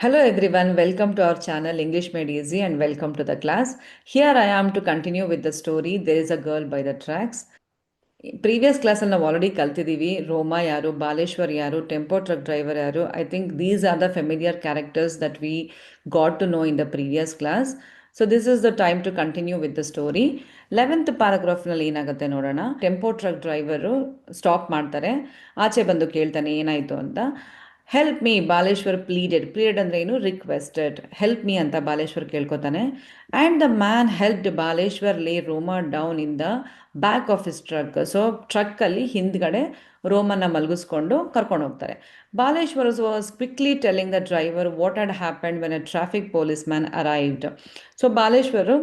Hello everyone, welcome to our channel English Made Easy and welcome to the class. Here I am to continue with the story There is a Girl by the Tracks. Previous ಕ್ಲಾಸಲ್ಲಿ ನಾವು already ಕಲ್ತಿದ್ದೀವಿ ರೋಮಾ ಯಾರು ಬಾಲೇಶ್ವರ್ ಯಾರು tempo truck driver ಯಾರು I think these are the familiar characters that we got to know in the previous class so this is the time to continue with the story eleventh ಪ್ಯಾರಾಗ್ರಾಫ್ನಲ್ಲಿ ಏನಾಗುತ್ತೆ ನೋಡೋಣ tempo truck driver stop ಮಾಡ್ತಾರೆ ಆಚೆ ಬಂದು ಕೇಳ್ತಾನೆ ಏನಾಯಿತು ಅಂತ help me Baleshwar pleaded pleaded ಅಂದರೆ ಏನು? ರಿಕ್ವೆಸ್ಟೆಡ್ ಹೆಲ್ಪ್ ಮೀ ಅಂತ Baleshwar ಕೇಳ್ಕೊತಾನೆ. And the man helped Baleshwar lay Roma down in the back of his truck so ಟ್ರಕ್ಕಲ್ಲಿ ಹಿಂದ್ಗಡೆ ರೋಮನ್ನ ಮಲಗಿಸ್ಕೊಂಡು ಕರ್ಕೊಂಡು ಹೋಗ್ತಾರೆ. Baleshwar was quickly telling the driver what had happen when a traffic police man arrived so Baleshwar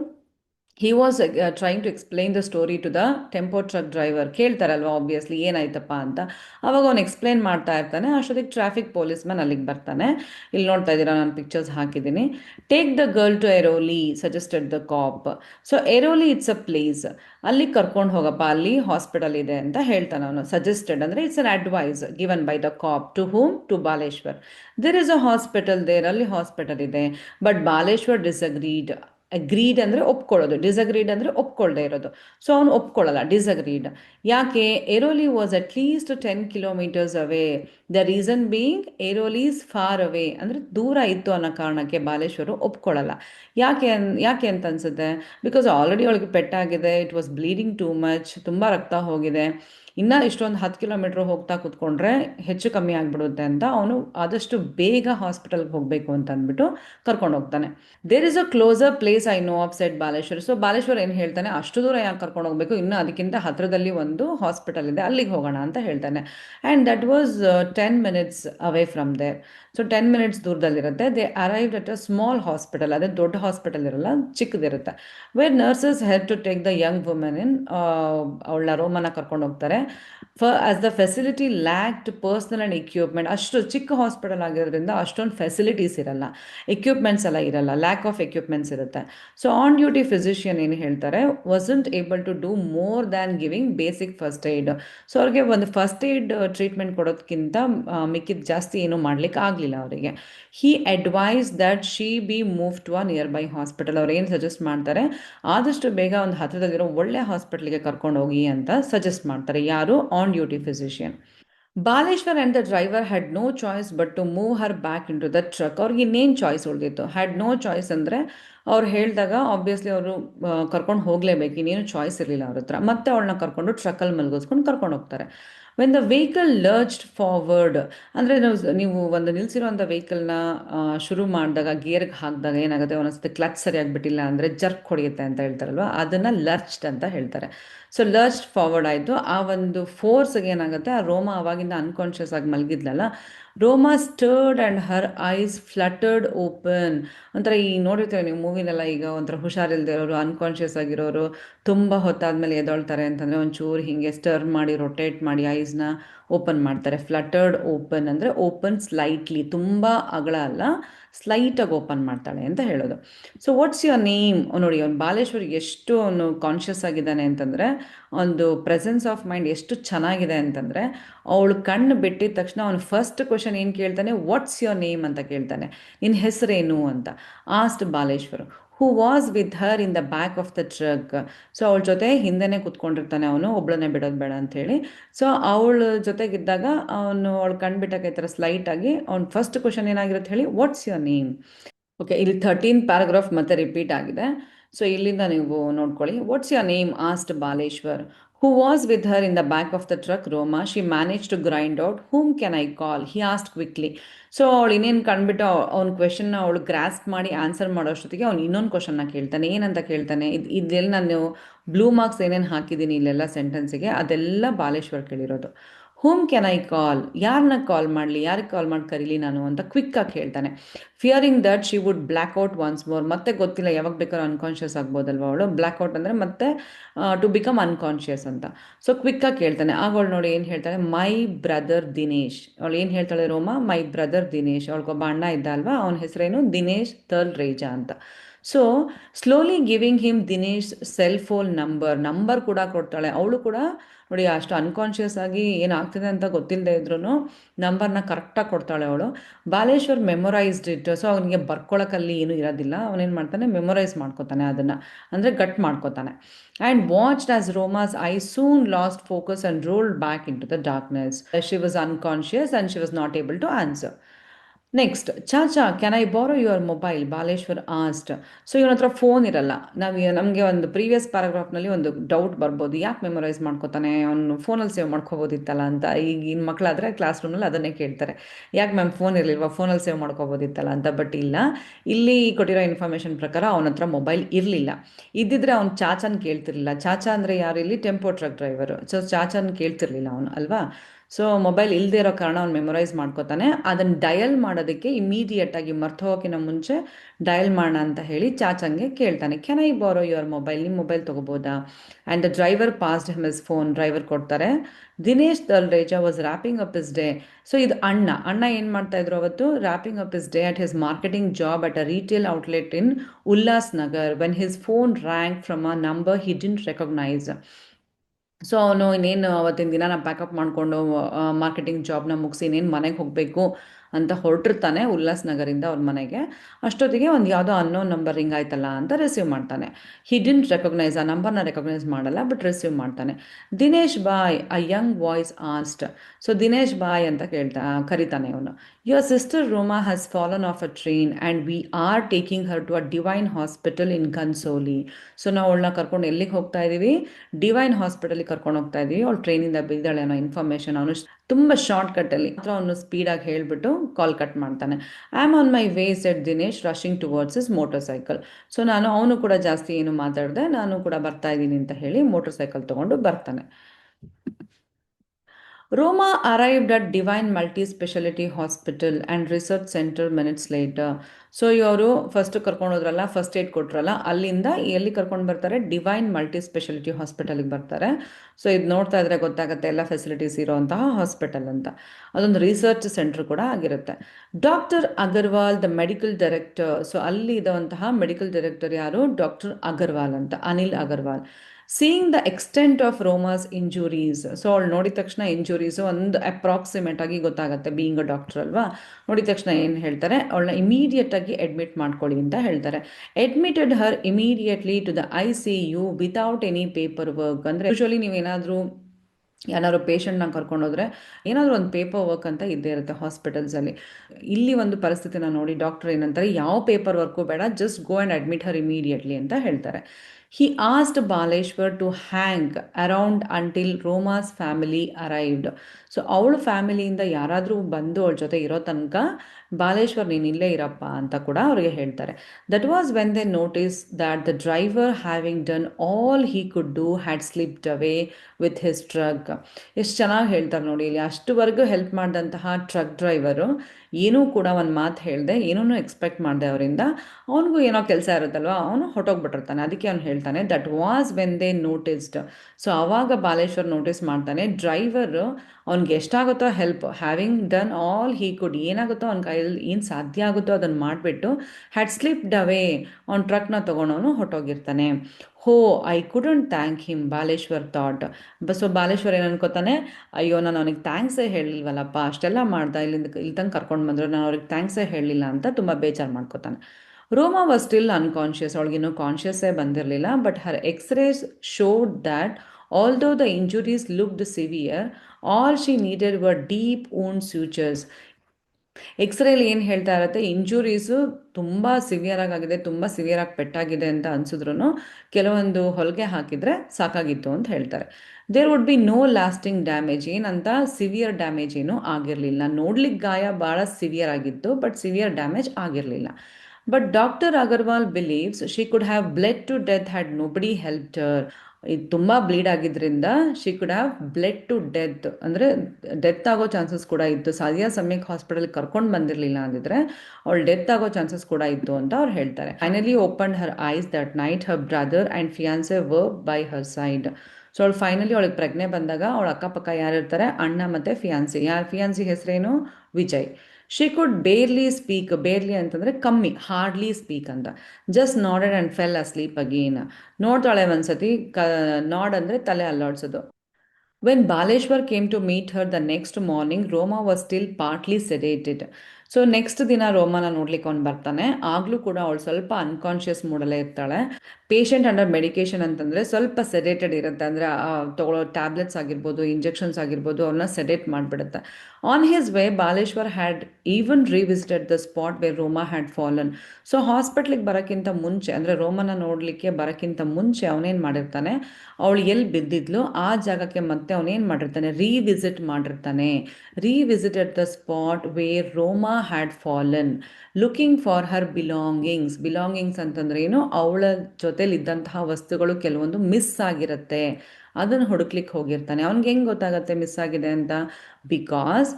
he was trying to explain the story to the tempo truck driver ಕೇಳ್ತಾರಲ್ವ obviously ಏನಾಯ್ತಪ್ಪ ಅಂತ. ಅವಾಗ ಅವ್ನು explain ಮಾಡ್ತಾ ಇರ್ತಾನೆ, ಅಷ್ಟೊತ್ತಿಗೆ traffic police man ಅಲ್ಲಿಗೆ ಬರ್ತಾನೆ. ಇಲ್ಲಿ ನೋಡ್ತಾ ಇದ್ದೀರಾ, ನಾನು ಪಿಕ್ಚರ್ಸ್ ಹಾಕಿದ್ದೀನಿ. Take the girl to Airoli suggested the cop so Airoli it's a place ಅಲ್ಲಿ ಕರ್ಕೊಂಡು ಹೋಗಪ್ಪ, ಅಲ್ಲಿ ಹಾಸ್ಪಿಟಲ್ ಇದೆ ಅಂತ ಹೇಳ್ತಾನೆ ಅವನು. ಸಜೆಸ್ಟೆಡ್ ಅಂದರೆ it's an advice given by the cop to whom to Baleshwar there is a hospital there ಅಲ್ಲಿ ಹಾಸ್ಪಿಟಲ್ ಇದೆ. ಬಟ್ ಬಾಲೇಶ್ವರ್ ಡಿಸಗ್ರೀಡ್ ಅಗ್ರೀಡ್ ಅಂದರೆ ಒಪ್ಕೊಳ್ಳೋದು ಡಿಸಗ್ರೀಡ್ ಅಂದರೆ ಒಪ್ಕೊಳ್ದೇ ಇರೋದು. ಸೊ ಅವನು ಒಪ್ಕೊಳ್ಳಲ್ಲ ಡಿಸಗ್ರೀಡ್ ಯಾಕೆ? Airoli was at least ten kilometres away the reason being Airoli's far away ಅಂದರೆ ದೂರ ಇತ್ತು ಅನ್ನೋ ಕಾರಣಕ್ಕೆ ಬಾಲೇಶ್ವರು ಒಪ್ಕೊಳ್ಳಲ್ಲ. ಯಾಕೆ ಯಾಕೆ ಅಂತ ಅನ್ಸುತ್ತೆ? ಬಿಕಾಸ್ ಆಲ್ರೆಡಿ ಅವಳಿಗೆ ಪೆಟ್ಟಾಗಿದೆ it was bleeding too much ತುಂಬ ರಕ್ತ ಹೋಗಿದೆ. ಇನ್ನೂ ಇಷ್ಟೊಂದು ಹತ್ತು ಕಿಲೋಮೀಟ್ರ್ ಹೋಗ್ತಾ ಕೂತ್ಕೊಂಡ್ರೆ ಹೆಚ್ಚು ಕಮ್ಮಿ ಆಗಿಬಿಡುತ್ತೆ ಅಂತ ಅವನು ಆದಷ್ಟು ಬೇಗ ಹಾಸ್ಪಿಟಲ್ಗೆ ಹೋಗಬೇಕು ಅಂತ ಅಂದ್ಬಿಟ್ಟು ಕರ್ಕೊಂಡು ಹೋಗ್ತಾನೆ. There is a closer place I know of side Baleshwar. So Baleshwar ಏನು ಹೇಳ್ತಾನೆ? ಅಷ್ಟು ದೂರ ಯಾಕೆ ಕರ್ಕೊಂಡು ಹೋಗಬೇಕು? ಇನ್ನು ಅದಕ್ಕಿಂತ ಹತ್ತಿರದಲ್ಲಿ ಒಂದು ಹಾಸ್ಪಿಟಲ್ ಇದೆ, ಅಲ್ಲಿಗೆ ಹೋಗೋಣ ಅಂತ ಹೇಳ್ತಾನೆ. And that was ten minutes away from there so ten minutes ದೂರದಲ್ಲಿರುತ್ತೆ they arrive at a small hospital ಅದೇ ದೊಡ್ಡ ಹಾಸ್ಪಿಟಲ್ ಇರಲ್ಲ ಚಿಕ್ಕದಿರುತ್ತೆ where nurses help to take the young women in ಅವಳ ರೋಮನ ಕರ್ಕೊಂಡು ಹೋಗ್ತಾರೆ for as the facility lacked personnel and equipment ಅಷ್ಟು ಚಿಕ್ಕ hospital ಆಗಿರೋದ್ರಿಂದ ಅಷ್ಟೊಂದು ಫೆಸಿಲಿಟೀಸ್ ಇರಲ್ಲ ಎಕ್ವಿಪ್ಮೆಂಟ್ಸ್ ಎಲ್ಲ ಇರಲ್ಲ ಲ್ಯಾಕ್ ಆಫ್ ಎಕ್ವಿಪ್ಮೆಂಟ್ಸ್ ಇರುತ್ತೆ ಸೊ ಆನ್ ಡ್ಯೂಟಿ ಫಿಸಿಷಿಯನ್ ಏನು ಹೇಳ್ತಾರೆ wasn't able to do more than giving basic first aid so ಅವ್ರಿಗೆ ಒಂದು ಫಸ್ಟ್ ಏಡ್ ಟ್ರೀಟ್ಮೆಂಟ್ ಕೊಡೋದಕ್ಕಿಂತ ಮಿಕ್ಕಿದ ಜಾಸ್ತಿ ಏನೂ ಮಾಡ್ಲಿಕ್ಕೆ ಆಗಲಿಲ್ಲ ಅವರಿಗೆ. He advise that she be move to a nearby hospital ಅವ್ರು ಏನು ಸಜೆಸ್ಟ್ ಮಾಡ್ತಾರೆ? ಆದಷ್ಟು ಬೇಗ ಒಂದು ಹತ್ತಿರದಲ್ಲಿರೋ ಒಳ್ಳೆ ಹಾಸ್ಪಿಟಲ್ಗೆ ಕರ್ಕೊಂಡು ಹೋಗಿ ಅಂತ ಸಜೆಸ್ಟ್ ಮಾಡ್ತಾರೆ. ಯಾರು? On duty physician Baleshwar and the driver had no choice but to move her back in to the truck ಅವ್ರಿಗೆ ಇನ್ನೇನು ಚಾಯ್ಸ್ ಉಳಿದಿತ್ತು? ಹ್ಯಾಡ್ ನೋ ಚಾಯ್ಸ್ ಅಂದರೆ ಅವ್ರು ಹೇಳಿದಾಗ ಆಬ್ವಿಯಸ್ಲಿ ಅವರು ಕರ್ಕೊಂಡು ಹೋಗಲೇಬೇಕು. ಇನ್ನೇನು ಚಾಯ್ಸ್ ಇರಲಿಲ್ಲ ಅವ್ರ ಹತ್ರ. ಮತ್ತೆ ಅವಳನ್ನ ಕರ್ಕೊಂಡು ಟ್ರಕ್ಕಲ್ಲಿ ಮಲಗಿಸ್ಕೊಂಡು ಕರ್ಕೊಂಡು ಹೋಗ್ತಾರೆ. When the vehicle lurched forward ಅಂದರೆ ನಾವು ನೀವು ಒಂದು ನಿಲ್ಸಿರೋಂಥ ವೆಹಿಕಲ್ನ ಶುರು ಮಾಡಿದಾಗ ಗೇರ್ಗೆ ಹಾಕಿದಾಗ ಏನಾಗುತ್ತೆ? ಒಂದೊಂದ್ಸತಿ ಕ್ಲಚ್ ಸರಿಯಾಗಿ ಬಿಟ್ಟಿಲ್ಲ ಅಂದರೆ ಜರ್ಕ್ ಹೊಡೆಯುತ್ತೆ ಅಂತ ಹೇಳ್ತಾರಲ್ವ? ಅದನ್ನು ಲರ್ಚ್ಡ್ ಅಂತ ಹೇಳ್ತಾರೆ. ಸೊ ಲರ್ಚ್ಡ್ ಫಾರ್ವರ್ಡ್ ಆಯಿತು. ಆ ಒಂದು ಫೋರ್ಸ್ಗೆ ಏನಾಗುತ್ತೆ? ಆ ರೋಮ ಅವಾಗಿಂದ ಅನ್ಕಾನ್ಷಿಯಸ್ ಆಗಿ ಮಲಗಿದ್ಲಲ್ಲ Roma stirred and her eyes fluttered open ಒಂಥರ ಈ ನೋಡಿರ್ತೀವಿ ನೀವು ಮೂವಿನೆಲ್ಲ ಈಗ ಒಂಥರ ಹುಷಾರಿಲ್ಲದೆ ಇರೋರು ಅನ್ಕಾನ್ಷಿಯಸ್ ಆಗಿರೋರು, ತುಂಬ ಹೊತ್ತಾದ್ಮೇಲೆ ಎದೊಳ್ತಾರೆ ಅಂತಂದರೆ ಒಂಚೂರು ಹೀಗೆ ಸ್ಟರ್ ಮಾಡಿ ರೊಟೇಟ್ ಮಾಡಿ ಐಸ್ನ ಓಪನ್ ಮಾಡ್ತಾರೆ. ಫ್ಲಟರ್ಡ್ ಓಪನ್ ಅಂದರೆ ಓಪನ್ ಸ್ಲೈಟ್ಲಿ, ತುಂಬ ಅಗಳ ಅಲ್ಲ, ಸ್ಲೈಟಾಗಿ ಓಪನ್ ಮಾಡ್ತಾಳೆ ಅಂತ ಹೇಳೋದು. ಸೊ ವಾಟ್ಸ್ ಯುವರ್ ನೇಮ್ ನೋಡಿ, ಅವ್ನು ಬಾಲೇಶ್ವರ್ ಎಷ್ಟು ಅವನು ಕಾನ್ಷಿಯಸ್ ಆಗಿದ್ದಾನೆ ಅಂತಂದರೆ, ಒಂದು ಪ್ರೆಸೆನ್ಸ್ ಆಫ್ ಮೈಂಡ್ ಎಷ್ಟು ಚೆನ್ನಾಗಿದೆ ಅಂತಂದರೆ, ಅವಳು ಕಣ್ಣು ಬಿಟ್ಟಿದ ತಕ್ಷಣ ಅವನು ಫಸ್ಟ್ ಕ್ವಶನ್ ಏನು ಕೇಳ್ತಾನೆ? ವಾಟ್ಸ್ ಯುವರ್ ನೇಮ್ ಅಂತ ಕೇಳ್ತಾನೆ. ನಿನ್ನ ಹೆಸರೇನು? ಅಂತ. Asked Baleshwar. Who was with her in the back of the truck so ಅವಳ ಜೊತೆ ಹಿಂದೆನೇ ಕುತ್ಕೊಂಡಿರ್ತಾನೆ ಅವನು, ಒಬ್ಳನ್ನೇ ಬಿಡೋದು ಬೇಡ ಅಂಥೇಳಿ ಸೊ ಅವಳ ಜೊತೆಗಿದ್ದಾಗ ಅವನು ಅವಳು ಕಂಡುಬಿಟ್ಟಾಗ ಈ ಥರ ಸ್ಲೈಟಾಗಿ ಅವ್ನು ಫಸ್ಟ್ ಕ್ವಶನ್ ಏನಾಗಿರುತ್ತೆ ಹೇಳಿ ವಾಟ್ಸ್ ಯುವರ್ ನೇಮ್ ಓಕೆ ಇಲ್ಲಿ ಥರ್ಟೀನ್ ಪ್ಯಾರಾಗ್ರಾಫ್ ಮತ್ತೆ ರಿಪೀಟ್ ಆಗಿದೆ. ಸೊ ಇಲ್ಲಿಂದ ನೀವು ನೋಡ್ಕೊಳ್ಳಿ what's your name asked Baleshwar. Who was with her in the back of the truck Roma she manage to grind out Whom can I call he asked quickly so ಅವಳು ಇನ್ನೇನು ಕಂಡುಬಿಟ್ಟು ಅವ್ನ ಕ್ವೆಶನ್ನ ಅವಳು grasp ಮಾಡಿ answer ಮಾಡೋಷ್ಟೊತ್ತಿಗೆ ಅವ್ನು ಇನ್ನೊಂದು ಕ್ವಶನ್ನ ಕೇಳ್ತಾನೆ. ಏನಂತ ಕೇಳ್ತಾನೆ? ಇದು ಇದೆಲ್ಲ ನಾನು ಬ್ಲೂ ಮಾರ್ಕ್ಸ್ ಏನೇನು ಹಾಕಿದ್ದೀನಿ ಇಲ್ಲೆಲ್ಲ ಸೆಂಟೆನ್ಸಿಗೆ ಅದೆಲ್ಲ ಬಾಲೇಶ್ವರ್ ಕೇಳಿರೋದು. ಹೂಮ್ ಕ್ಯಾನ್ ಐ ಕಾಲ್ ಯಾರನ್ನ ಕಾಲ್ ಮಾಡಲಿ? ಯಾರಿಗೆ ಕಾಲ್ ಮಾಡಿ ಕರೀಲಿ ನಾನು ಅಂತ ಕ್ವಿಕ್ಕಾಗಿ ಹೇಳ್ತಾನೆ. Fearing that she would black out once more ಮತ್ತೆ ಗೊತ್ತಿಲ್ಲ, ಯಾವಾಗ ಬೇಕಾದ್ರೂ ಅನ್ಕಾನ್ಷಿಯಸ್ ಆಗ್ಬೋದಲ್ವ ಅವಳು? ಬ್ಲ್ಯಾಕ್ ಔಟ್ ಅಂದರೆ ಮತ್ತೆ ಟು ಬಿಕಮ್ ಅನ್ಕಾನ್ಷಿಯಸ್ ಅಂತ. ಸೊ ಕ್ವಿಕ್ಕಾಗಿ ಹೇಳ್ತಾನೆ. ಆಗ ಅವಳು ನೋಡಿ ಏನು ಹೇಳ್ತಾಳೆ? ಮೈ ಬ್ರದರ್ ದಿನೇಶ್ ಅವಳು ಏನು ಹೇಳ್ತಾಳೆ ರೋಮಾ? ಮೈ ಬ್ರದರ್ ದಿನೇಶ್ ಅವಳಿಗೊಬ್ಬ ಅಣ್ಣ ಇದ್ದ ಅಲ್ವಾ ಅವನ ಹೆಸರೇನು? ದಿನೇಶ್ ತರ್ಲ್ ರೇಜಾ ಅಂತ. So slowly giving him Dinesh cell phone number number ಕೂಡ ಕೊಡ್ತಾಳೆ. ಅವಳು ಕೂಡ ನೋಡಿ ಅಷ್ಟು ಅನ್ಕಾನ್ಷಿಯಸ್ ಆಗಿ ಏನಾಗ್ತಿದೆ ಅಂತ ಗೊತ್ತಿಲ್ಲದೆ ಇದ್ರೂ ನಂಬರ್ನ ಕರೆಕ್ಟಾಗಿ ಕೊಡ್ತಾಳೆ ಅವಳು. ಬಾಲೇಶ್ವರ್ ಮೆಮೊರೈಸ್ಡ್ ಇಟ್ಟು ಸೊ ಅವನಿಗೆ ಬರ್ಕೊಳಕಲ್ಲಿ ಏನೂ ಇರೋದಿಲ್ಲ. ಅವನೇನು ಮಾಡ್ತಾನೆ? ಮೆಮೊರೈಸ್ ಮಾಡ್ಕೋತಾನೆ ಅದನ್ನು. ಅಂದರೆ ಗಟ್ ಮಾಡ್ಕೋತಾನೆ. And watched as Roma's eyes soon lost focus and rolled back into the darkness she was unconscious and she was not able to answer next Chacha can I borrow your mobile Baleshwar asked so ಇವನ ಹತ್ರ phone ಇರಲ್ಲ. ನಾವು ನಮಗೆ ಒಂದು previous ಪ್ಯಾರಾಗ್ರಾಫ್ನಲ್ಲಿ ಒಂದು doubt ಬರ್ಬೋದು. ಯಾಕೆ memorise ಮಾಡ್ಕೋತಾನೆ? ಅವನು ಫೋನಲ್ಲಿ ಸೇವ್ ಮಾಡ್ಕೋಬೋದಿತ್ತಲ್ಲ ಅಂತ. ಈಗಿನ ಮಕ್ಕಳಾದರೆ ಕ್ಲಾಸ್ ರೂಮಲ್ಲಿ ಅದನ್ನೇ ಕೇಳ್ತಾರೆ. ಯಾಕೆ ಮ್ಯಾಮ್ ಫೋನ್ ಇರಲಿಲ್ವಾ? ಫೋನಲ್ಲಿ ಸೇವ್ ಮಾಡ್ಕೋಬೋದಿತ್ತಲ್ಲ ಅಂತ. ಬಟ್ ಇಲ್ಲ. ಇಲ್ಲಿ ಕೊಟ್ಟಿರೋ ಇನ್ಫಾರ್ಮೇಷನ್ ಪ್ರಕಾರ ಅವನ ಹತ್ರ ಮೊಬೈಲ್ ಇರಲಿಲ್ಲ. ಇದ್ದಿದ್ರೆ ಅವ್ನು ಚಾಚಾನ್ ಕೇಳ್ತಿರ್ಲಿಲ್ಲ. ಚಾಚಾ ಅಂದರೆ ಯಾರು ಇಲ್ಲಿ? ಟೆಂಪೋ ಟ್ರಕ್ ಡ್ರೈವರು ಸೊ ಚಾಚಾನ್ ಕೇಳ್ತಿರ್ಲಿಲ್ಲ ಅವನು, ಅಲ್ವಾ? ಸೊ ಮೊಬೈಲ್ ಇಲ್ಲದೆ ಇರೋ ಕಾರಣ ಅವ್ನು ಮೆಮೊರೈಸ್ ಮಾಡ್ಕೋತಾನೆ. ಅದನ್ನು ಡಯಲ್ ಮಾಡೋದಕ್ಕೆ ಇಮಿಡಿಯೇಟಾಗಿ ಮರ್ತು ಹೋಗೋಕ್ಕಿಂತ ಮುಂಚೆ ಡಯಲ್ ಮಾಡೋಣ ಅಂತ ಹೇಳಿ ಚಾಚಂಗೆ ಕೇಳ್ತಾನೆ. Can I borrow your mobile ನಿಮ್ಮ mobile ತೊಗೋಬೋದಾ? And the driver passed him his phone driver ಕೊಡ್ತಾರೆ. Dinesh Talreja was wrapping up his day so ಇದು ಅಣ್ಣ. ಅಣ್ಣ ಏನು ಮಾಡ್ತಾ ಇದ್ರು ಅವತ್ತು? Wrapping up his day at his marketing job at a retail outlet in Ulhasnagar. When his phone rang from a number he didn't recognise so ಅವನು ಇನ್ನೇನು ಅವತ್ತಿನ ದಿನ ನಾನು ಪ್ಯಾಕಪ್ ಮಾಡಿಕೊಂಡು ಮಾರ್ಕೆಟಿಂಗ್ ಜಾಬ್ನ ಮುಗಿಸಿ ಇನ್ನೇನು ಮನೆಗೆ ಹೋಗಬೇಕು ಅಂತ ಹೊರಟಿರ್ತಾನೆ ಉಲ್ಲಾಸ್ ನಗರಿಂದ ಅವ್ರ ಮನೆಗೆ. ಅಷ್ಟೊತ್ತಿಗೆ ಒಂದು ಯಾವುದೋ ಅನ್ನೋ ನಂಬರ್ ರಿಂಗ್ ಆಯ್ತಲ್ಲ ಅಂತ ರಿಸೀವ್ ಮಾಡ್ತಾನೆ. ಹಿ ಡಿಂಟ್ ರೆಕಗ್ನೈಸ್ ಆ ನಂಬರ್ನ ರೆಕಗ್ನೈಸ್ ಮಾಡಲ್ಲ ಬಟ್ ರಿಸೀವ್ ಮಾಡ್ತಾನೆ. ದಿನೇಶ್ ಬಾಯ್ a young voice asked so Dinesh ಬಾಯ್ ಅಂತ ಕೇಳ್ತಾ ಕರಿತಾನೆ ಅವನು. Your sister Roma has fallen off a train and we are taking her to a Divine hospital in Kansoli. So ನಾವು ಅವಳನ್ನ ಕರ್ಕೊಂಡು ಎಲ್ಲಿಗೆ ಹೋಗ್ತಾ ಇದ್ದೀವಿ ಡಿವೈನ್ ಹಾಸ್ಪಿಟಲಿಗೆ ಕರ್ಕೊಂಡು ಹೋಗ್ತಾ ಇದ್ದೀವಿ ಅವಳು ಟ್ರೈನಿಂದ ಬಿದ್ದಾಳೆ ಅನ್ನೋ ಇನ್ಫಾರ್ಮೇಷನ್ ಅವನು ತುಂಬ ಶಾರ್ಟ್ ಕಟ್ಟಲ್ಲಿ ಹತ್ರ ಅವನು ಸ್ಪೀಡಾಗಿ ಹೇಳಿಬಿಟ್ಟು ಕಾಲ್ ಕಟ್ ಮಾಡ್ತಾನೆ. I am on my way said Dinesh rushing towards his motorcycle so ನಾನು ಅವನು ಕೂಡ ಜಾಸ್ತಿ ಏನು ಮಾತಾಡಿದೆ, ನಾನು ಕೂಡ ಬರ್ತಾ ಇದ್ದೀನಿ ಅಂತ ಹೇಳಿ ಮೋಟರ್ ಸೈಕಲ್ ತೊಗೊಂಡು ಬರ್ತಾನೆ. Roma arrived at Divine multi speciality hospital and research centre minutes later so ಇವರು ಫಸ್ಟ್ ಕರ್ಕೊಂಡು ಹೋದ್ರಲ್ಲ ಫಸ್ಟ್ ಏಡ್ ಕೊಟ್ರಲ್ಲ, ಅಲ್ಲಿಂದ ಎಲ್ಲಿ ಕರ್ಕೊಂಡು ಬರ್ತಾರೆ? ಡಿವೈನ್ ಮಲ್ಟಿ ಸ್ಪೆಷಾಲಿಟಿ ಹಾಸ್ಪಿಟಲಿಗೆ ಬರ್ತಾರೆ. ಸೊ ಇದು ನೋಡ್ತಾ ಇದ್ರೆ ಗೊತ್ತಾಗುತ್ತೆ, ಎಲ್ಲ ಫೆಸಿಲಿಟೀಸ್ ಇರೋವಂತಹ ಹಾಸ್ಪಿಟಲ್ ಅಂತ. ಅದೊಂದು ರಿಸರ್ಚ್ ಸೆಂಟರ್ ಕೂಡ ಆಗಿರುತ್ತೆ. Doctor Agarwal the medical director so ಅಲ್ಲಿ ಇರುವಂತಹ ಮೆಡಿಕಲ್ ಡೈರೆಕ್ಟರ್ ಯಾರು? ಡಾಕ್ಟರ್ ಅಗರ್ವಾಲ್ ಅಂತ Anil Agarwal seeing the extent of Roma's injuries so ಅವಳು ನೋಡಿದ ತಕ್ಷಣ ಇಂಜುರೀಸು ಒಂದು ಅಪ್ರಾಕ್ಸಿಮೇಟ್ ಆಗಿ ಗೊತ್ತಾಗುತ್ತೆ ಬೀಯಿಂಗ್ ಅ ಡಾಕ್ಟರ್ ಅಲ್ವಾ? ನೋಡಿದ ತಕ್ಷಣ ಏನು ಹೇಳ್ತಾರೆ? ಅವಳನ್ನ ಇಮಿಡಿಯೇಟ್ ಆಗಿ ಅಡ್ಮಿಟ್ ಮಾಡ್ಕೊಳ್ಳಿ ಅಂತ ಹೇಳ್ತಾರೆ. Admitted her immediately to the I C U without any paper work ಅಂದರೆ ಯೂಶ್ವಲಿ ನೀವೇನಾದರೂ ಯಾರು ಪೇಷಂಟ್ನ ಕರ್ಕೊಂಡೋದ್ರೆ ಏನಾದರೂ ಒಂದು ಪೇಪರ್ ವರ್ಕ್ ಅಂತ ಇದ್ದೇ ಇರುತ್ತೆ ಹಾಸ್ಪಿಟಲ್ಸಲ್ಲಿ ಇಲ್ಲಿ ಒಂದು ಪರಿಸ್ಥಿತಿನ ನೋಡಿ ಡಾಕ್ಟರ್ ಏನಂತಾರೆ, ಯಾವ ಪೇಪರ್ ವರ್ಕು ಬೇಡ just go and admit her immediately ಅಂತ ಹೇಳ್ತಾರೆ. He asked Baleshwar to hang around until Roma's family arrived. So ಅವಳ ಫ್ಯಾಮಿಲಿಯಿಂದ ಯಾರಾದರೂ ಬಂದು ಅವಳ ಜೊತೆ ಇರೋ ತನಕ, ಬಾಲೇಶ್ವರ್, ನೀನು ಇಲ್ಲೇ ಇರಪ್ಪ ಅಂತ ಕೂಡ ಅವ್ರಿಗೆ ಹೇಳ್ತಾರೆ. That was when they notice that the driver having done all he could do had slipped away with his truck ಎಷ್ಟು ಚೆನ್ನಾಗಿ ಹೇಳ್ತಾರೆ ನೋಡಿ, ಇಲ್ಲಿ ಅಷ್ಟುವರೆಗೂ ಹೆಲ್ಪ್ ಮಾಡಿದಂತಹ ಟ್ರಕ್ ಡ್ರೈವರು ಏನೂ ಕೂಡ ಒಂದು ಮಾತು ಹೇಳಿದೆ ಏನೂ ಎಕ್ಸ್ಪೆಕ್ಟ್ ಮಾಡಿದೆ ಅವರಿಂದ. ಅವನಿಗೂ ಏನೋ ಕೆಲಸ ಇರುತ್ತಲ್ವ, ಅವನು ಹೊಟ್ಟೋಗ್ಬಿಟ್ಟಿರ್ತಾನೆ ಅದಕ್ಕೆ ಅವ್ನು ಹೇಳ್ತಾನೆ that was when they noticed so ಆವಾಗ ಬಾಲೇಶ್ವರ್ ನೋಟಿಸ್ ಮಾಡ್ತಾನೆ ಡ್ರೈವರು ಅವ್ನಿಗೆ ಎಷ್ಟಾಗುತ್ತೋ help having done all he could ಏನಾಗುತ್ತೋ ಅವ್ನ ಕೈಯಲ್ಲಿ ಏನು ಸಾಧ್ಯ ಆಗುತ್ತೋ ಅದನ್ನು ಮಾಡಿಬಿಟ್ಟು ಹ್ಯಾಡ್ ಸ್ಲಿಪ್ಡ್ ಅವೇ ಅವ್ನ ಟ್ರಕ್ನ ತೊಗೊಂಡವನು ಹೊಟ್ಟೋಗಿರ್ತಾನೆ ಹೋ I couldn't thank him Baleshwar thought so Baleshwar ಏನು ಅನ್ಕೋತಾನೆ? ಅಯ್ಯೋ, ನಾನು ಅವನಿಗೆ ಥ್ಯಾಂಕ್ಸೇ ಹೇಳಿಲ್ವಲ್ಲಪ್ಪ ಅಷ್ಟೆಲ್ಲ ಮಾಡ್ದ, ಇಲ್ಲಿಂದ ಇಲ್ಲಿ ತಂಗೆ ಕರ್ಕೊಂಡು ಬಂದರು, ನಾನು ಅವ್ರಿಗೆ ಥ್ಯಾಂಕ್ಸೇ ಹೇಳಲಿಲ್ಲ ಅಂತ ತುಂಬ ಬೇಜಾರು ಮಾಡ್ಕೋತಾನೆ. ರೋಮಾ ವಾಸ್ ಸ್ಟಿಲ್ ಅನ್ಕಾನ್ಷಿಯಸ್ ಅವಳಿಗಿನ್ನೂ ಕಾನ್ಷಿಯಸ್ಸೇ ಬಂದಿರಲಿಲ್ಲ but her X-rays showed that although the injuries looked severe all she needed were deep wound sutures. ಎಕ್ಸ್ರೇಲಿ ಏನು ಹೇಳ್ತಾ ಇರುತ್ತೆ ಇಂಜುರೀಸು ತುಂಬ ಸಿವಿಯರ್ ಆಗಿದೆ ತುಂಬ ಸಿವಿಯರ್ ಆಗಿ ಪೆಟ್ಟಾಗಿದೆ ಅಂತ ಅನ್ಸಿದ್ರು ಕೆಲವೊಂದು ಹೊಲಿಗೆ ಹಾಕಿದರೆ ಸಾಕಾಗಿತ್ತು ಅಂತ ಹೇಳ್ತಾರೆ. There would be no lasting damage ಏನಂತ ಸಿವಿಯರ್ ಡ್ಯಾಮೇಜ್ ಏನು ಆಗಿರಲಿಲ್ಲ. ನೋಡ್ಲಿಕ್ಕೆ ಗಾಯ ಭಾಳ ಸಿವಿಯರ್ ಆಗಿತ್ತು ಬಟ್ ಸಿವಿಯರ್ ಡ್ಯಾಮೇಜ್ ಆಗಿರಲಿಲ್ಲ. But doctor Agarwal believes she could have bled to death had nobody helped her ಇದು ತುಂಬ ಬ್ಲೀಡ್ ಆಗಿದ್ದರಿಂದ she could have bled to death ಅಂದರೆ ಡೆತ್ ಆಗೋ ಚಾನ್ಸಸ್ ಕೂಡ ಇತ್ತು. ಸಾದಿಯಾ ಸಮಯಕ್ಕೆ ಹಾಸ್ಪಿಟಲ್ಗೆ ಕರ್ಕೊಂಡು ಬಂದಿರಲಿಲ್ಲ ಅಂದಿದ್ರೆ ಅವಳು ಡೆತ್ ಆಗೋ ಚಾನ್ಸಸ್ ಕೂಡ ಇತ್ತು ಅಂತ ಅವ್ರು ಹೇಳ್ತಾರೆ. Finally open her eyes that night her brother and fiance work by her side so ಅವಳು ಫೈನಲಿ ಅವಳಿಗೆ ಪ್ರಜ್ಞೆ ಬಂದಾಗ ಅವಳ ಅಕ್ಕಪಕ್ಕ ಯಾರು ಇರ್ತಾರೆ ಅಣ್ಣ ಮತ್ತು ಫಿಯಾನ್ಸಿ ಯಾರು ಫಿಯಾನ್ಸಿ ಹೆಸರೇನು? Vijay. She could barely speak barely ಅಂತಂದರೆ ಕಮ್ಮಿ ಹಾರ್ಡ್ಲಿ ಸ್ಪೀಕ್ ಅಂತ. Just nodded and fell asleep again ನೋಡ್ತಾಳೆ ಒಂದ್ಸತಿ, ಕ ನಾಡ್ ಅಂದರೆ ತಲೆ ಅಲ್ಲಾಡ್ಸೋದು. When Baleshwar came to meet her the next morning Roma was still partly sedated so next ದಿನ ರೋಮನ ನೋಡ್ಲಿಕ್ಕೆ ಅವ್ನು ಬರ್ತಾನೆ. ಆಗಲೂ ಕೂಡ ಅವಳು ಸ್ವಲ್ಪ ಅನ್ಕಾನ್ಷಿಯಸ್ ಮೂಡಲೇ ಇರ್ತಾಳೆ. ಪೇಷಂಟ್ ಅಂಡರ್ ಮೆಡಿಕೇಶನ್ ಅಂತಂದರೆ ಸ್ವಲ್ಪ ಸೆಡೇಟೆಡ್ ಇರುತ್ತೆ. ಅಂದರೆ ತೊಗೊಳ್ಳೋ ಟ್ಯಾಬ್ಲೆಟ್ಸ್ ಆಗಿರ್ಬೋದು ಇಂಜೆಕ್ಷನ್ಸ್ ಆಗಿರ್ಬೋದು, ಅವ್ರನ್ನ sedate ಮಾಡಿಬಿಡುತ್ತೆ. On his way Baleshwar had even revisited the spot where Roma had fallen so ಹಾಸ್ಪಿಟ್ಲಿಗೆ ಬರೋಕ್ಕಿಂತ ಮುಂಚೆ, ಅಂದರೆ ರೋಮನ ನೋಡಲಿಕ್ಕೆ ಬರೋಕ್ಕಿಂತ ಮುಂಚೆ ಅವನೇನು ಮಾಡಿರ್ತಾನೆ? ಅವಳು ಎಲ್ಲಿ ಬಿದ್ದಿದ್ಲು? ಆ ಜಾಗಕ್ಕೆ ಮತ್ತೆ ಅವನೇನು ಮಾಡಿರ್ತಾನೆ? ರೀವಿಸಿಟ್ ಮಾಡಿರ್ತಾನೆ. Revisited the spot where Roma had fallen looking for her belongings belongings ಅಂತಂದ್ರೆ ಏನು? ಅವಳ ಜೊತೆಲಿದ್ದಂತಹ ವಸ್ತುಗಳು ಕೆಲವೊಂದು ಮಿಸ್ ಆಗಿರುತ್ತೆ. ಅದನ್ನು ಹುಡುಕ್ಲಿಕ್ಕೆ ಹೋಗಿರ್ತಾನೆ. ಅವ್ನಿಗೆ ಹೆಂಗೆ ಗೊತ್ತಾಗುತ್ತೆ ಮಿಸ್ ಆಗಿದೆ ಅಂತ? Because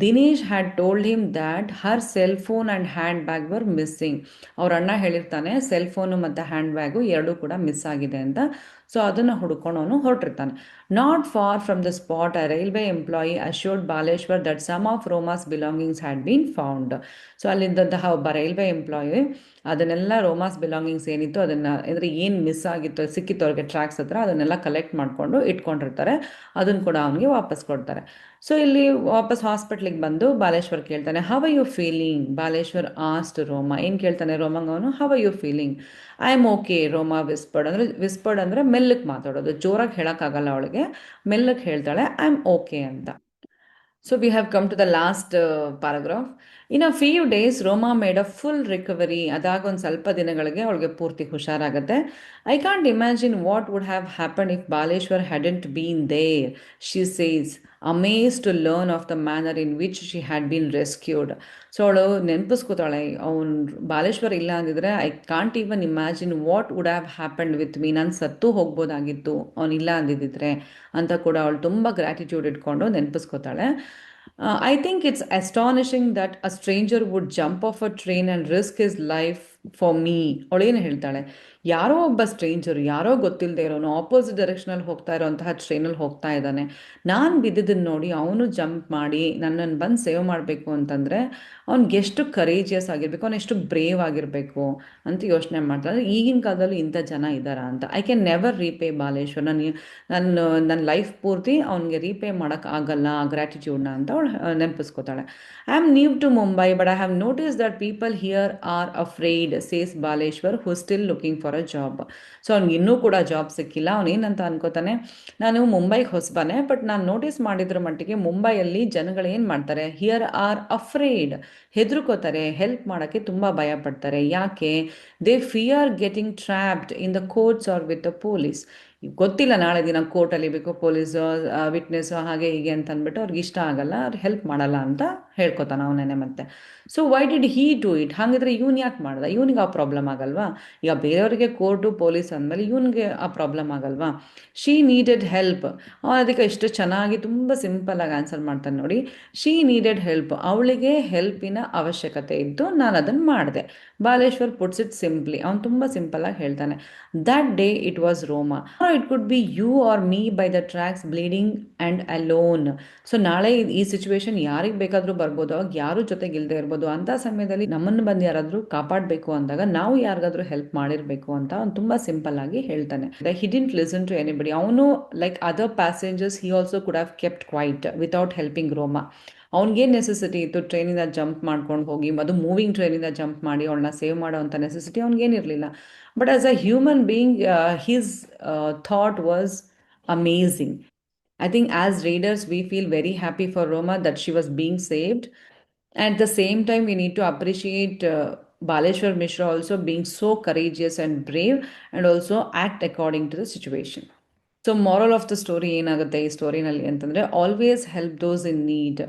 Dinesh had told him that her cell phone and hand bag were missing ಅವ್ರ ಅಣ್ಣ ಹೇಳಿರ್ತಾನೆ ಸೆಲ್ ಫೋನು ಮತ್ತು ಹ್ಯಾಂಡ್ ಬ್ಯಾಗು ಎರಡೂ ಕೂಡ ಮಿಸ್ ಆಗಿದೆ ಅಂತ. ಸೊ ಅದನ್ನು ಹುಡ್ಕೊಂಡು ಅವನು ಹೊರಟಿರ್ತಾನೆ. Not far from the spot a railway employee assured Baleshwar that some of Roma's belongings had been found so ಅಲ್ಲಿದ್ದಂತಹ ಒಬ್ಬ ರೈಲ್ವೆ ಎಂಪ್ಲಾಯಿ ಅದನ್ನೆಲ್ಲ ರೋಮಾಸ್ ಬಿಲಾಂಗಿಂಗ್ಸ್ ಏನಿತ್ತು, ಅದನ್ನು ಅಂದರೆ ಏನು ಮಿಸ್ ಆಗಿತ್ತು, ಸಿಕ್ಕಿತ್ತು ಅವ್ರಿಗೆ ಟ್ರ್ಯಾಕ್ಸ್ ಹತ್ರ, ಅದನ್ನೆಲ್ಲ ಕಲೆಕ್ಟ್ ಮಾಡಿಕೊಂಡು ಇಟ್ಕೊಂಡಿರ್ತಾರೆ. ಅದನ್ನು ಕೂಡ ಅವನಿಗೆ ವಾಪಸ್ ಕೊಡ್ತಾರೆ. ಸೊ ಇಲ್ಲಿ ವಾಪಸ್ ಹಾಸ್ಪಿಟ್ಲಿಗೆ ಬಂದು ಬಾಲೇಶ್ವರ್ ಕೇಳ್ತಾನೆ how are you feeling Baleshwar asked Roma, ಏನು ಕೇಳ್ತಾನೆ ರೋಮಂಗ್ ಅವನು how are you feeling I am okay Roma whispered ಅಂದರೆ ವಿಸ್ಪರ್ಡ್ ಅಂದರೆ ಮೆಲ್ಲಕ್ಕೆ ಮಾತಾಡೋದು, ಜೋರಾಗಿ ಹೇಳೋಕ್ಕಾಗಲ್ಲ ಅವಳಿಗೆ ಮೆಲ್ಲಕ್ಕೆ ಹೇಳ್ತಾಳೆ ಐ ಆಮ್ ಓಕೆ ಅಂತ. So we have come to the last paragraph in a few days Roma made a full recovery ಅದಾಗ ಒಂದು ಸ್ವಲ್ಪ ದಿನಗಳಿಗೆ ಅವಳಿಗೆ ಪೂರ್ತಿ ಹುಷಾರಾಗುತ್ತೆ. I can't imagine what would have happen if Baleshwar hadn't been there she says amazed to learn of the manner in which she had been rescued so ಅವಳು ನೆನಪಿಸ್ಕೋತಾಳೆ, ಅವ್ನು ಬಾಲೇಶ್ವರ್ ಇಲ್ಲ ಅಂದಿದ್ರೆ I can't even imagine what would have happened with me ನಾನು ಸತ್ತು ಹೋಗ್ಬೋದಾಗಿತ್ತು. ಅವನಿಲ್ಲ ಅಂದಿದ್ದಿದ್ರೆ ಅಂತ ಕೂಡ ಅವಳು ತುಂಬ ಗ್ರ್ಯಾಟಿಟ್ಯೂಡ್ ಇಟ್ಕೊಂಡು ನೆನಪಿಸ್ಕೋತಾಳೆ. Uh, I think it's astonishing that a stranger would jump off a train and risk his life for me ಅವಳೇನು ಹೇಳ್ತಾಳೆ, ಯಾರೋ ಒಬ್ಬ ಸ್ಟ್ರೇಂಜರು ಯಾರೋ ಗೊತ್ತಿಲ್ಲದೆ ಇರೋನು ಆಪೋಸಿಟ್ ಡೈರೆಕ್ಷನಲ್ಲಿ ಹೋಗ್ತಾ ಇರೋಂತಹ ಟ್ರೈನಲ್ಲಿ ಹೋಗ್ತಾ ಇದ್ದಾನೆ. ನಾನು ಬಿದ್ದಿದ್ದನ್ನು ನೋಡಿ ಅವನು ಜಂಪ್ ಮಾಡಿ ನನ್ನನ್ನು ಬಂದು ಸೇವ್ ಮಾಡಬೇಕು ಅಂತಂದರೆ, ಅವ್ನಿಗೆ ಎಷ್ಟು ಕರೇಜಿಯಸ್ ಆಗಿರಬೇಕು, ಅವ್ನು ಎಷ್ಟು ಬ್ರೇವ್ ಆಗಿರಬೇಕು ಅಂತ ಯೋಚನೆ ಮಾಡ್ತಾರೆ ಈಗಿನ ಕಾಲದಲ್ಲಿ ಇಂಥ ಜನ ಇದ್ದಾರಾ ಅಂತ. I can never repay Baleshwar. ನಾನು ನನ್ನ ನನ್ನ ಲೈಫ್ ಪೂರ್ತಿ ಅವನಿಗೆ ರೀಪೇ ಮಾಡೋಕ್ಕಾಗಲ್ಲ ಗ್ರ್ಯಾಟಿಟ್ಯೂಡ್ನ ಅಂತ ಅವಳು ನೆನಪಿಸ್ಕೋತಾಳೆ. I am new to Mumbai but I have notice that people here are afraid says Baleshwar who still looking for a job so ಅವ್ನಿಗೆ ಇನ್ನೂ ಕೂಡ ಜಾಬ್ ಸಿಕ್ಕಿಲ್ಲ. ಅವ್ನು ಏನಂತ ಅನ್ಕೋತಾನೆ, ನಾನು ಮುಂಬೈಗೆ ಹೊಸಬಾನೆ ಬಟ್ ನಾನು ನೋಟಿಸ್ ಮಾಡಿದ್ರ ಮಟ್ಟಿಗೆ ಮುಂಬೈಯಲ್ಲಿ ಜನಗಳು ಏನು ಮಾಡ್ತಾರೆ? ಹಿಯರ್ ಆರ್ ಅಫ್ರೇಡ್ ಹೆದರ್ಕೋತಾರೆ ಹೆಲ್ಪ್ ಮಾಡೋಕ್ಕೆ ತುಂಬ ಭಯ ಪಡ್ತಾರೆ ಯಾಕೆ? They fear getting trapped in the courts or with the police ಗೊತ್ತಿಲ್ಲ, ನಾಳೆ ದಿನ ಕೋರ್ಟಲ್ಲಿ ಬೇಕು ಪೊಲೀಸು ವಿಟ್ನೆಸ್ಸು ಹಾಗೆ ಹೀಗೆ ಅಂತ ಅಂದ್ಬಿಟ್ಟು ಅವ್ರಿಗೆ ಇಷ್ಟ ಆಗಲ್ಲ, ಅವ್ರು ಹೆಲ್ಪ್ ಮಾಡಲ್ಲ ಅಂತ ಹೇಳ್ಕೊತಾನೆ ಅವನೇನೆ ಮತ್ತೆ. So why did he do it ಹಾಗಿದ್ರೆ ಇವ್ನು ಯಾಕೆ ಮಾಡ್ದ? ಇವ್ನಿಗೆ ಆ ಪ್ರಾಬ್ಲಮ್ ಆಗಲ್ವಾ? ಈಗ ಬೇರೆಯವರಿಗೆ ಕೋರ್ಟು ಪೊಲೀಸ್ ಅಂದಮೇಲೆ ಇವನಿಗೆ ಆ ಪ್ರಾಬ್ಲಮ್ ಆಗಲ್ವಾ? ಶೀ ನೀಡೆಡ್ ಹೆಲ್ಪ್ ಅದಕ್ಕೆ ಎಷ್ಟು ಚೆನ್ನಾಗಿ ತುಂಬ ಸಿಂಪಲಾಗಿ ಆನ್ಸರ್ ಮಾಡ್ತಾನೆ ನೋಡಿ. ಶೀ ನೀಡೆಡ್ ಹೆಲ್ಪ್ ಅವಳಿಗೆ ಹೆಲ್ಪಿನ ಅವಶ್ಯಕತೆ ಇದ್ದು ನಾನು ಅದನ್ನು ಮಾಡಿದೆ. ಬಾಲೇಶ್ವರ್ ಪುಟ್ಸ್ ಇಟ್ ಸಿಂಪ್ಲಿ ಅವ್ನು ತುಂಬ ಸಿಂಪಲಾಗಿ ಹೇಳ್ತಾನೆ. That day it was Roma it could be you or me by the tracks bleeding and alone so ನಾಳೆ ಈ ಸಿಚುವೇಶನ್ ಯಾರಿಗೆ ಬೇಕಾದರೂ ಬರ್ಬೋದು, ಅವಾಗ ಯಾರು ಇಲ್ಲದೆ ಇರ್ಬೋದು, ಅಂತ ಸಮಯದಲ್ಲಿ ನಮ್ಮನ್ನು ಬಂದು ಯಾರಾದರೂ ಕಾಪಾಡಬೇಕು ಅಂದಾಗ ನಾವು ಯಾರಿಗಾದ್ರೂ ಹೆಲ್ಪ್ ಮಾಡಿರಬೇಕು ಅಂತ ಅವ್ನು ತುಂಬ ಸಿಂಪಲ್ ಆಗಿ ಹೇಳ್ತಾನೆ. He didn't listen to anybody ಅವನು like other passengers he also could have kept quiet without helping Roma ಅವ್ನಿಗೇನು necessity ಇತ್ತು? ಟ್ರೈನಿಂದ ಜಂಪ್ ಮಾಡ್ಕೊಂಡು ಹೋಗಿ, ಅದು ಮೂವಿಂಗ್ ಟ್ರೈನಿಂದ ಜಂಪ್ ಮಾಡಿ ಅವಳನ್ನ ಸೇವ್ ಮಾಡೋವಂಥ necessity ಅವ್ನಿಗೇನಿರಲಿಲ್ಲ but as a human being he's thought was amazing I think as readers, we feel very happy for Roma that she was being saved. At the same time, we need to appreciate uh, Baleshwar Mishra also being so courageous and brave and also act according to the situation. So moral of the story ಏನಾಗುತ್ತೆ ಈ ಸ್ಟೋರಿನಲ್ಲಿ ಅಂತಂದರೆ always help those in need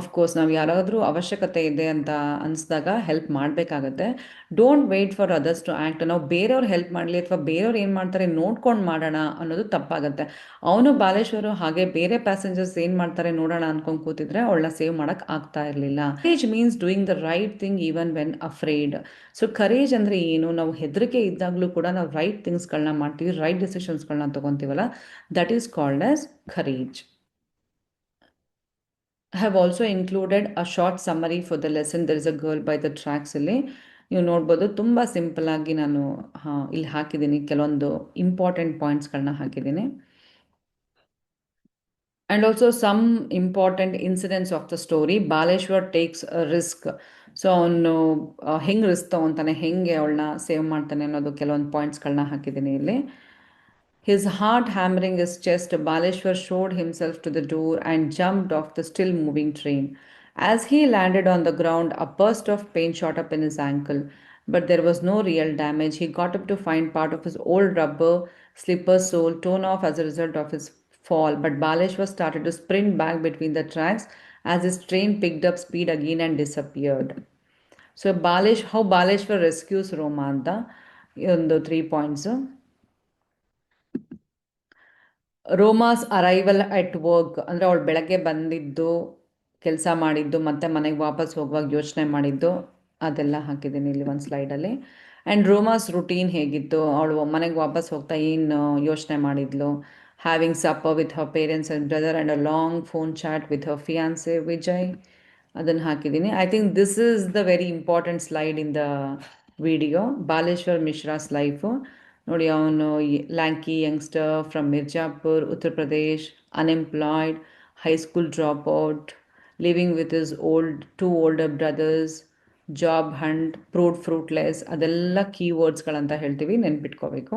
Of course ನಾವು ಯಾರಾದರೂ ಅವಶ್ಯಕತೆ ಇದೆ ಅಂತ ಅನಿಸಿದಾಗ help ಮಾಡಬೇಕಾಗತ್ತೆ. Don't wait for others to act ನಾವು ಬೇರೆಯವ್ರು ಹೆಲ್ಪ್ ಮಾಡಲಿ ಅಥವಾ ಬೇರೆಯವ್ರು ಏನು ಮಾಡ್ತಾರೆ ನೋಡ್ಕೊಂಡು ಮಾಡೋಣ ಅನ್ನೋದು ತಪ್ಪಾಗುತ್ತೆ. ಅವನು ಬಾಲೇಶ್ವರು ಹಾಗೆ ಬೇರೆ ಪ್ಯಾಸೆಂಜರ್ಸ್ ಏನು ಮಾಡ್ತಾರೆ ನೋಡೋಣ ಅನ್ಕೊಂಡು ಕೂತಿದ್ರೆ ಅವಳನ್ನ ಸೇವ್ ಮಾಡೋಕ್ಕೆ ಆಗ್ತಾ ಇರಲಿಲ್ಲ. Courage means doing the right thing even when afraid so courage ಅಂದರೆ ಏನು? ನಾವು ಹೆದರಿಕೆ ಇದ್ದಾಗಲೂ ಕೂಡ ನಾವು ರೈಟ್ ಥಿಂಗ್ಸ್ಗಳನ್ನ ಮಾಡ್ತೀವಿ ರೈಟ್ ಡಿಸಿಷನ್ಸ್ಗಳನ್ನ ತೊಗೊತೀವಲ್ಲ? That is called as courage have also included a short summary for the lesson. There is a girl by the tracks ನೀವು ನೋಡ್ಬೋದು, ತುಂಬ ಸಿಂಪಲ್ ಆಗಿ ನಾನು ಇಲ್ಲಿ ಹಾಕಿದ್ದೀನಿ. ಕೆಲವೊಂದು ಇಂಪಾರ್ಟೆಂಟ್ ಪಾಯಿಂಟ್ಸ್ಗಳನ್ನ ಹಾಕಿದ್ದೀನಿ. And also some important incidents of the story Baleshwar takes risk so ಅವನು ಹೆಂಗೆ ರಿಸ್ಕ್ ತೊಗೊತಾನೆ, ಹೆಂಗೆ ಅವಳನ್ನ ಸೇವ್ ಮಾಡ್ತಾನೆ ಅನ್ನೋದು ಕೆಲವೊಂದು ಪಾಯಿಂಟ್ಸ್ಗಳನ್ನ ಹಾಕಿದ್ದೀನಿ ಇಲ್ಲಿ. His heart hammering his chest, Baleshwar showed himself to the door and jumped off the still moving train. As he landed on the ground, a burst of pain shot up in his ankle, but there was no real damage. He got up to find part of his old rubber slipper sole torn off as a result of his fall, but Baleshwar started to sprint back between the tracks as his train picked up speed again and disappeared. So, Balesh, how Baleshwar rescues Romanta in the three points. Roma's arrival at work ಅಂದರೆ ಅವಳು ಬೆಳಗ್ಗೆ ಬಂದಿದ್ದು, ಕೆಲಸ ಮಾಡಿದ್ದು, ಮತ್ತು ಮನೆಗೆ ವಾಪಸ್ ಹೋಗುವಾಗ ಯೋಚನೆ ಮಾಡಿದ್ದು, ಅದೆಲ್ಲ ಹಾಕಿದ್ದೀನಿ ಇಲ್ಲಿ ಒಂದು ಸ್ಲೈಡಲ್ಲಿ. ಆ್ಯಂಡ್ ರೋಮಾಸ್ ರುಟೀನ್ ಹೇಗಿತ್ತು? ಅವಳು ಮನೆಗೆ ವಾಪಸ್ ಹೋಗ್ತಾ ಏನು ಯೋಚನೆ ಮಾಡಿದ್ಲು? Having supper with her parents and brother and a long phone chat with her fiancee Vijay. ಅದನ್ನು ಹಾಕಿದ್ದೀನಿ. I think this is the very important slide in the video Baleshwar Mishra's life ನೋಡಿ ಅವನು lanky youngster from Mirzapur Uttar Pradesh unemployed high school drop out living with his old two older brothers job hunt proved fruitless ಅದೆಲ್ಲ ಕೀವರ್ಡ್ಸ್ಗಳಂತ ಹೇಳ್ತೀವಿ, ನೆನ್ಪಿಟ್ಕೋಬೇಕು.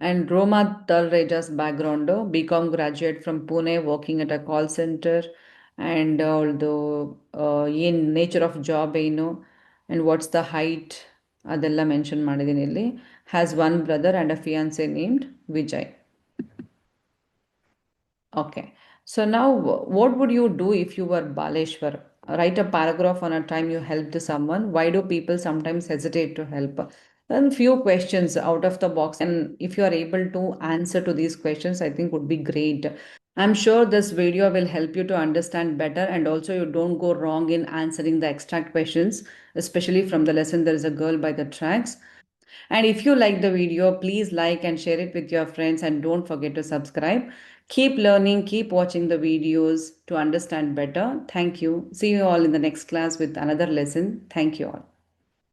And Roma Talreja's background B com graduate from Pune working at a call center and ಅವಳದು ಏನು nature of job ಏನು and what's the height ಅದೆಲ್ಲ mention ಮಾಡಿದ್ದೀನಿ ಇಲ್ಲಿ. Has one brother and a fiancee named Vijay okay so ನಾವು what would you do if you were Baleshwar write a paragraph on a time you help to some one why do people sometimes hesitate to help? Then few questions out of the box and if you are able to answer to these questions i think would be great i'm sure this video will help you to understand better and also you don't go wrong in answering the extract questions especially from the lesson there is a girl by the tracks and if you like the video please like and share it with your friends and don't forget to subscribe Keep learning, keep watching the videos to understand better. Thank you. See you all in the next class with another lesson. Thank you all.